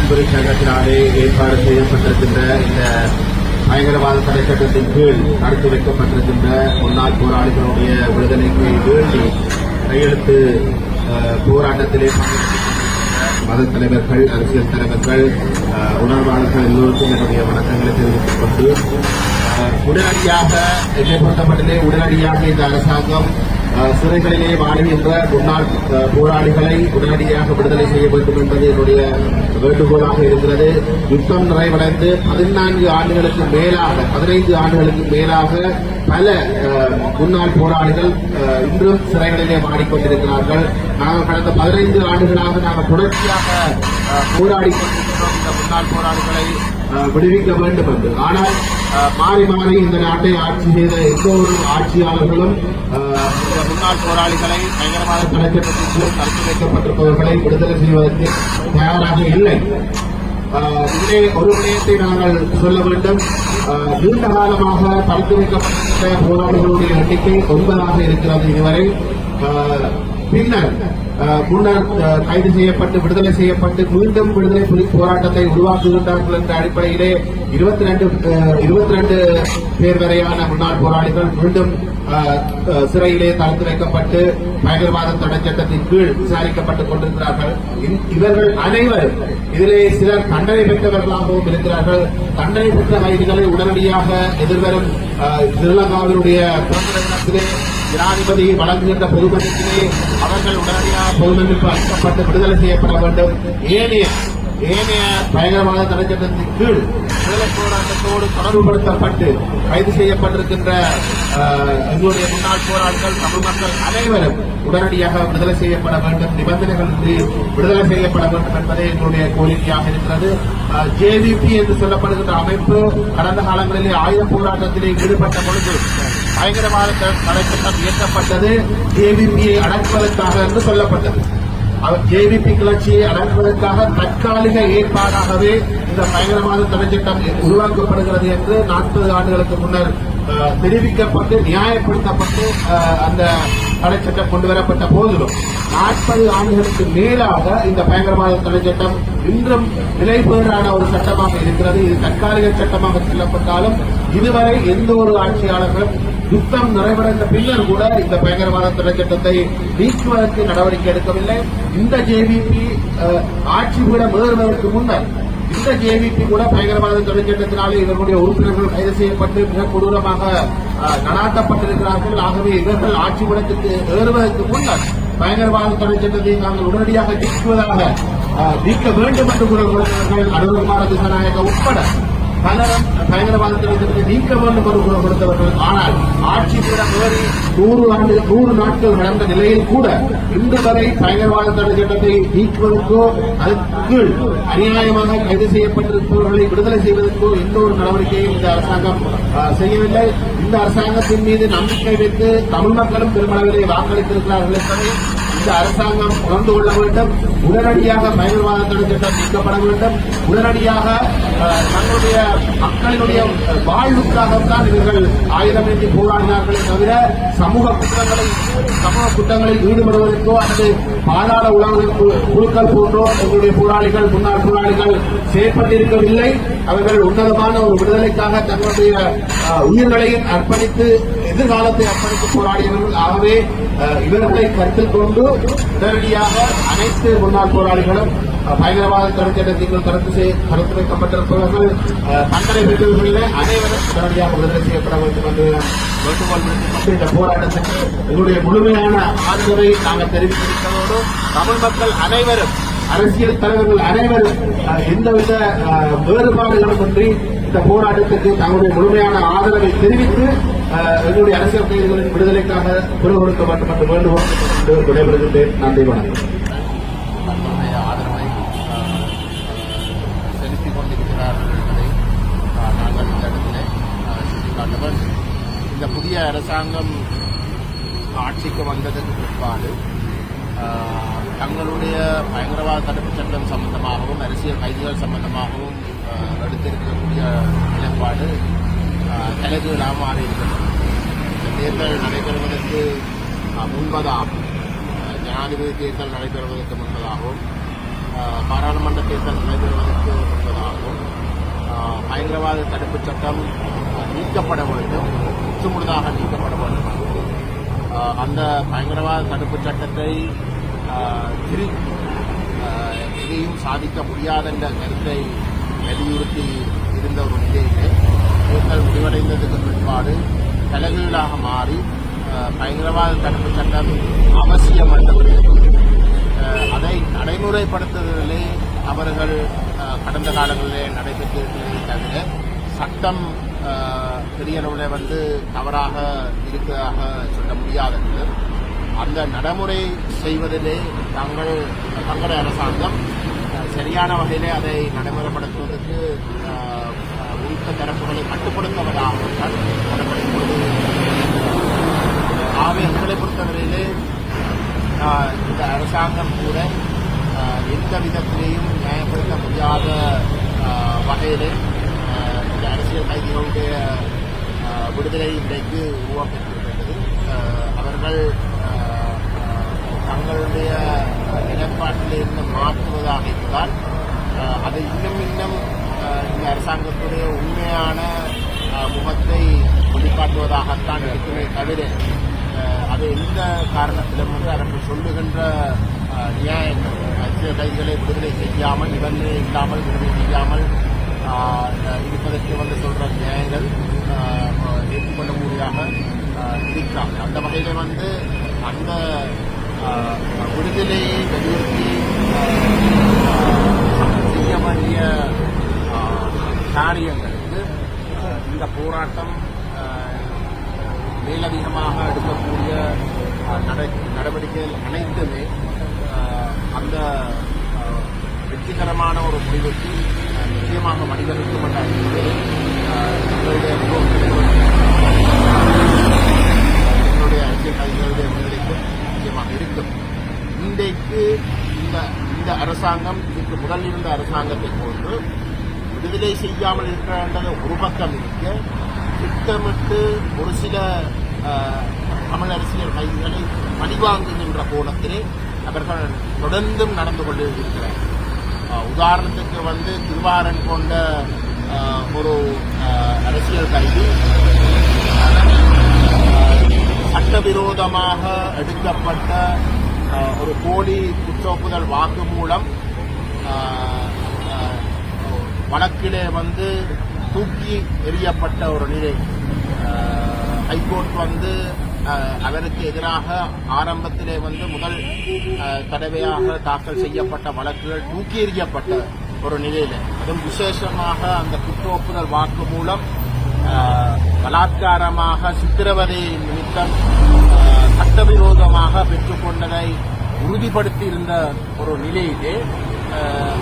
நலன்புரி சங்கத்தினாலே ஏற்பாடு செய்யப்பட்டிருக்கின்ற இந்த பயங்கரவாத தடை சட்டத்தின் கீழ் நடத்தி வைக்கப்பட்டிருக்கின்ற முன்னாள் போராளிகளுடைய விடுதலைக்கு வேண்டி கையெழுத்து போராட்டத்திலே மத தலைவர்கள் அரசியல் தலைவர்கள் உணர்வாளர்கள் எல்லோருக்கும் என்னுடைய வணக்கங்களை தெரிவித்துக் கொண்டு உடனடியாக என்னை பொறுத்தமட்டிலே உடனடியாக இந்த அரசாங்கம் சிறைகளிலே வாழ்கின்ற முன்னாள் போராளிகளை உடனடியாக விடுதலை செய்ய வேண்டும் என்பது என்னுடைய வேண்டுகோளாக இருக்கிறது யுத்தம் நிறைவடைந்து பதினான்கு ஆண்டுகளுக்கு மேலாக பதினைந்து ஆண்டுகளுக்கு மேலாக பல முன்னாள் போராளிகள் இன்றும் சிறைகளிலே மாடிக்கொண்டிருக்கிறார்கள் நாங்கள் கடந்த பதினைந்து ஆண்டுகளாக நாங்கள் தொடர்ச்சியாக போராடி கொண்டிருக்கிறோம் இந்த முன்னாள் போராளிகளை விடுவிக்க வேண்டும் என்று ஆனால் மாறி மாறி இந்த நாட்டை ஆட்சி செய்த எந்த ஒரு ஆட்சியாளர்களும் முன்னாள் போராளிகளை பயங்கரமாக தலைச்சட்டத்தின் கீழ் தடுத்து வைக்கப்பட்டிருப்பவர்களை விடுதலை செய்வதற்கு தயாராக இல்லை. ஆஹ் இதிலே ஒரு விடயத்தை நாங்கள் சொல்ல வேண்டும். நீண்ட காலமாக தடுத்து வைக்கப்பட்ட போராளிகளுடைய எண்ணிக்கை ஒன்பதாக இருக்கிறது இதுவரை. பின்னர் முன்னர் கைது செய்யப்பட்டு விடுதலை செய்யப்பட்டு மீண்டும் விடுதலை புலி போராட்டத்தை உருவாக்குகின்றார்கள் என்ற அடிப்படையிலே இருபத்தி ரெண்டு இருபத்தி ரெண்டு பேர் வரையான முன்னாள் போராளிகள் மீண்டும் சிறையிலே தடுத்து வைக்கப்பட்டு பயங்கரவாத தடை சட்டத்தின் கீழ் விசாரிக்கப்பட்டுக் கொண்டிருக்கிறார்கள். இந்- இவர்கள் அனைவரும் இதிலே சிலர் தண்டனை பெற்றவர்களாகவும் இருக்கிறார்கள். தண்டனை பெற்ற கைதிகளை உடனடியாக எதிர்வரும் ஆஹ், ஸ்ரீலங்காவினுடைய ஜனாதிபதி வழங்குகின்ற பொதுமன்றத்திலே அவர்கள் உடனடியாக பொதுமன்றிப்பு அளிக்கப்பட்டு விடுதலை செய்யப்பட வேண்டும். ஏனைய ஏனைய பயங்கரவாத தடைச்சட்டத்தின் கீழ் விடுதலை போராட்டத்தோடு தொடர்புபடுத்தப்பட்டு கைது செய்யப்பட்டிருக்கின்ற எங்களுடைய முன்னாள் போராளிகள் தமிழ் மக்கள் அனைவரும் உடனடியாக விடுதலை செய்யப்பட வேண்டும். நிபந்தனைகளின்றி விடுதலை செய்யப்பட வேண்டும் என்பதே எங்களுடைய கோரிக்கையாக இருக்கிறது. ஜேவிபி என்று சொல்லப்படுகின்ற அமைப்பு கடந்த காலங்களிலே ஆயுத போராட்டத்திலே ஈடுபட்ட பொழுது பயங்கரவாத தடை சட்டம் இயற்றப்பட்டது. ஜேவிபியை அடக்குவதற்காக என்று சொல்லப்பட்டது. அவர் ஜேவிபி கிளர்ச்சியை அடக்குவதற்காக தற்காலிக ஏற்பாடாகவே இந்த பயங்கரவாத தடை சட்டம் உருவாக்கப்படுகிறது என்று நாற்பது ஆண்டுகளுக்கு முன்னர் தெரிவிக்கப்பட்டு நியாயப்படுத்தப்பட்டு அந்த தடை சட்டம் கொண்டு வரப்பட்ட போதிலும் நாற்பது ஆண்டுகளுக்கு மேலாக இந்த பயங்கரவாத தடை சட்டம் இன்றும் நிலைபேறான ஒரு சட்டமாக இருக்கிறது. இது தற்காலிக சட்டமாக செல்லப்பட்டாலும் இதுவரை எந்த ஒரு ஆட்சியாளர்களும் யுத்தம் நிறைவடைந்த பின்னர் கூட இந்த பயங்கரவாத திட்டத்தை நீக்குவதற்கு நடவடிக்கை எடுக்கவில்லை. இந்த ஜேவிபி ஆட்சி கூட ஏறுவதற்கு முன்னர் இந்த ஜேவிபி கூட பயங்கரவாத தடை இவர்களுடைய உறுப்பினர்கள் கைது செய்யப்பட்டு மிக கொடூரமாக அஹ், நடாத்தப்பட்டிருக்கிறார்கள் ஆகவே இவர்கள் ஆட்சி படத்துக்கு ஏறுவதற்கு முன்னர் பயங்கரவாத தடை நாங்கள் உடனடியாக நீக்குவதாக நீக்க வேண்டும் என்று கூறுகிறார்கள் அனுகுமார திசநாயக உட்பட பலரும் பயங்கரவாத திட்டத்தை நீக்க வேண்டும் என்று கொடுத்தவர்கள். ஆனால் ஆட்சி பீடம் நூறு ஆண்டு நூறு நாட்கள் நடந்த நிலையில் கூட இன்று வரை பயங்கரவாத தடை சட்டத்தை நீக்குவதற்கோ அதற்கு அநியாயமாக கைது செய்யப்பட்டிருப்பவர்களை விடுதலை செய்வதற்கோ எந்த ஒரு நடவடிக்கையும் இந்த அரசாங்கம் செய்யவில்லை. இந்த அரசாங்கத்தின் மீது நம்பிக்கை வைத்து தமிழ் மக்களும் பெருமளவிலே வாக்களித்திருக்கிறார்கள் என்பதை இந்த அரசாங்கம் உணர்ந்து கொள்ள வேண்டும். உடனடியாக பயங்கரவாத தடை நீக்கப்பட வேண்டும். உடனடியாக தங்களுடைய மக்களினுடைய வாழ்வுக்காகத்தான் இவர்கள் ஆயுதமேந்தி போராடினார்களே தவிர சமூக குற்றங்களை சமூக குற்றங்களில் ஈடுபடுவதற்கோ அல்லது பாதாள உலக குழுக்கள் போன்றோ எங்களுடைய போராளிகள் முன்னாள் போராளிகள் செயற்பட்டிருக்கவில்லை. அவர்கள் உன்னதமான ஒரு விடுதலைக்காக தங்களுடைய அஹ், உயிர்களையும் அர்ப்பணித்து எதிர்காலத்தை அர்ப்பணித்து போராடியவர்கள் ஆகவே இவர்களை கருத்தில் கொண்டு உடனடியாக அனைத்து முன்னாள் போராளிகளும் பயங்கரவாத தடை கருத்து செய்- கருத்து வைக்கப்பட்டிருப்பவர்கள் தண்டனை பெற்றவர்களிலே அனைவரும் உடனடியாக விடுதலை செய்யப்பட வேண்டும் என்று வேண்டுகோள் விடுக்கப்பட்டு இந்த போராட்டத்துக்கு எங்களுடைய முழுமையான ஆதரவை நாங்கள் தெரிவித்திருப்பதோடு தமிழ் மக்கள் அனைவரும் அரசியல் தலைவர்கள் அனைவரும் எந்தவித அஹ், வேறுபாடுகளும் இன்றி இந்த போராட்டத்துக்கு தங்களுடைய முழுமையான ஆதரவை தெரிவித்து எங்களுடைய அரசியல் கைதிகளின் விடுதலைக்கான குரல் கொடுக்க வேண்டும் என்று வேண்டுகோள் விடைபெறுகின்றேன். நன்றி வணக்கம். ஆதரவை செலுத்திக் கொண்டிருக்கிறார்கள் என்பதை நாங்கள் இந்த இடத்திலே ஆஹ், இந்த புதிய அரசாங்கம் ஆட்சிக்கு வந்ததற்கு பிற்பாடு தங்களுடைய பயங்கரவாத தடுப்பு சட்டம் சம்பந்தமாகவும் அரசியல் கைதிகள் சம்பந்தமாகவும் எடுத்திருக்கக்கூடிய நிலைப்பாடு தலைமையிலாக மாறியிருக்கிறது தேர்தல் நடைபெறுவதற்கு முன்பதாகும். ஜனாதிபதி தேர்தல் நடைபெறுவதற்கு முன்பதாகவும் பாராளுமன்ற தேர்தல் நடைபெறுவதற்கு முன்பதாகவும் பயங்கரவாத தடுப்புச் சட்டம் நீக்கப்பட வேண்டும். முற்றுமுழுதாக நீக்கப்பட வேண்டும். அந்த பயங்கரவாத தடுப்புச் சட்டத்தை திருப்பி எதையும் சாதிக்க முடியாதென்ற கருத்தை வலியுறுத்தி இருந்த ஒரு நிலையிலே தேர்தல் முடிவடைந்ததுக்கு பிற்பாடு தலைகீழாக மாறி பயங்கரவாத தடுப்பு சட்டம் அவசியம் என்ற அதை நடைமுறைப்படுத்துவதிலே அவர்கள் கடந்த காலங்களிலே நடைபெற்றிருக்கிறதே தவிர சட்டம் பெரிய அளவில் வந்து தவறாக இருக்கிறதாக சொல்ல முடியாதது. அந்த நடைமுறை செய்வதிலே தாங்கள் தங்கள அரசாங்கம் சரியான வகையிலே அதை நடைமுறைப்படுத்துவதற்கு அஹ், தரப்புகளை கட்டுப்படுத்துவதாக ஆகவே எங்களை பொறுத்தவரையிலே இந்த அரசாங்கம் கூட எந்த விதத்திலேயும் நியாயப்படுத்த முடியாத அஹ், வகையிலே இந்த அரசியல் கைதிகளுடைய விடுதலை இன்றைக்கு உருவாக்கப்பட்டிருக்கிறது. அவர்கள் தங்களுடைய நிலைப்பாட்டிலிருந்து மாற்றுவதாக இருந்தால் அதை இன்னும் இன்னும் இந்த அரசாங்கத்துடைய உண்மையான முகத்தை வெளிக்காட்டுவதாகத்தான் இருக்குமே தவிர அது எந்த காரணத்திலும் வந்து அதற்கு சொல்லுகின்ற நியாயங்கள் அரசியல் கைதிகளை விடுதலை செய்யாமல் நிபந்தனை இல்லாமல் விடுதலை செய்யாமல் இருப்பதற்கு வந்து சொல்ற நியாயங்கள் ஏற்றுக்கொள்ள முடியாக ஆஹ், அந்த வகையில வந்து அந்த விடுதலையை வலியுறுத்தி செய்ய வேண்டிய ஆஹ், காரியங்களுக்கு இந்த போராட்டம் மேலதிகமாக எடுக்கக்கூடிய நட- நடவடிக்கைகள் அனைத்துமே அந்த வெற்றிகரமான ஒரு முடிவுக்கு நிச்சயமாக வழிவகுக்கும் மட்டும் எங்களுடைய எங்களுடைய அரசியல் கைதிகளுடைய முன்னிலைக்கு நிச்சயமாக இருக்கும். இன்றைக்கு இந்த இந்த அரசாங்கம் இதுக்கு முதல் இருந்த அரசாங்கத்தை போன்று விடுதலை செய்யாமல் இருக்க ஒரு பக்கம் இருக்க. திட்டமிட்டு ஒரு சில தமிழ் அரசியல் கைதிகளை பழிவாங்குகின்ற கோணத்திலே அவர்கள் தொடர்ந்தும் நடந்து கொண்டு இருக்கிறார் உதாரணத்துக்கு வந்து திருவாரன் கொண்ட ஒரு அரசியல் கைதி. சட்டவிரோதமாக எடுக்கப்பட்ட ஒரு போலி குற்றோப்புதல் வாக்குமூலம் மூலம் வழக்கிலே வந்து தூக்கி எறியப்பட்ட ஒரு நிலை. ஹைகோர்ட் வந்து அவருக்கு எதிராக ஆரம்பத்திலே வந்து முதல் தடவையாக தாக்கல் செய்யப்பட்ட வழக்குகள் தூக்கி எறியப்பட்ட ஒரு நிலையில. அதுவும் விசேஷமாக அந்த குற்றொப்புதல் வாக்கு மூலம் பலாத்காரமாக சித்திரவதை நிமித்தம் சட்டவிரோதமாக பெற்றுக்கொண்டதை உறுதிப்படுத்தி இருந்த ஒரு நிலையிலே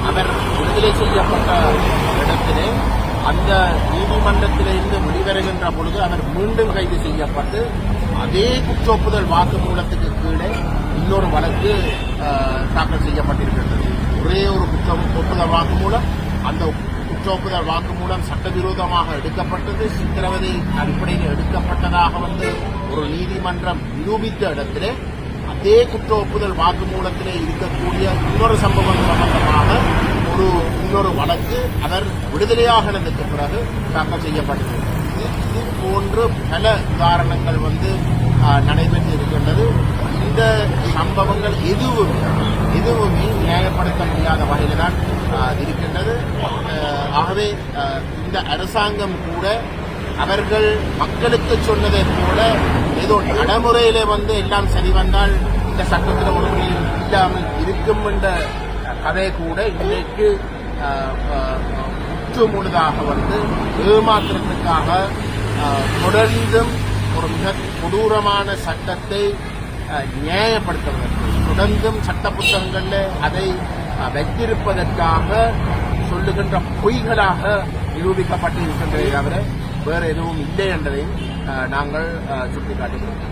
அவர் விடுதலை செய்யப்பட்ட இடத்திலே அந்த நீதிமன்றத்திலிருந்து வெளிவருகின்ற பொழுது அவர் மீண்டும் கைது செய்யப்பட்டு அதே குற்றொப்புதல் வாக்குமூலத்துக்கு கீழே இன்னொரு வழக்கு தாக்கல் செய்யப்பட்டிருக்கின்றது ஒரே ஒரு குற்றம் ஒப்புதல் வாக்குமூலம். அந்த குற்றொப்புதல் வாக்குமூலம் சட்டவிரோதமாக எடுக்கப்பட்டது சித்திரவதை அடிப்படையில் எடுக்கப்பட்டதாக வந்து ஒரு நீதிமன்றம் நிரூபித்த இடத்திலே அதே குற்ற ஒப்புதல் வாக்குமூலத்திலே இருக்கக்கூடிய இன்னொரு சம்பவம் சம்பந்தமாக ஒரு இன்னொரு வழக்கு அவர் விடுதலையாகினதுக்கு பிறகு தாக்கல் செய்யப்பட்டது. இது இது போன்று பல உதாரணங்கள் வந்து நடைபெற்று இருக்கின்றது. இந்த சம்பவங்கள் எதுவுமே எதுவுமே நியாயப்படுத்த முடியாத வகையில் தான் இருக்கின்றது. ஆகவே இந்த அரசாங்கம் கூட அவர்கள் மக்களுக்கு சொன்னதை போல ஏதோ நடைமுறையிலே வந்து எல்லாம் சரி வந்தால் இந்த சட்டத்தில் ஒழுங்கு இல்லாமல் இருக்கும் என்ற கதை கூட இன்றைக்கு ஆஹ், முற்று முழுதாக வந்து ஏமாற்றத்துக்காக தொடர்ந்தும் ஒரு மிக கொடூரமான சட்டத்தை நியாயப்படுத்துவதற்கு தொடர்ந்தும் சட்ட புத்தகங்களில் அதை வைத்திருப்பதற்காக சொல்லுகின்ற பொய்களாக நிரூபிக்கப்பட்டு தவிர வேறு எதுவும் இல்லை என்பதையும் நாங்கள் ஆஹ், சுட்டிக்காட்டுகிறோம்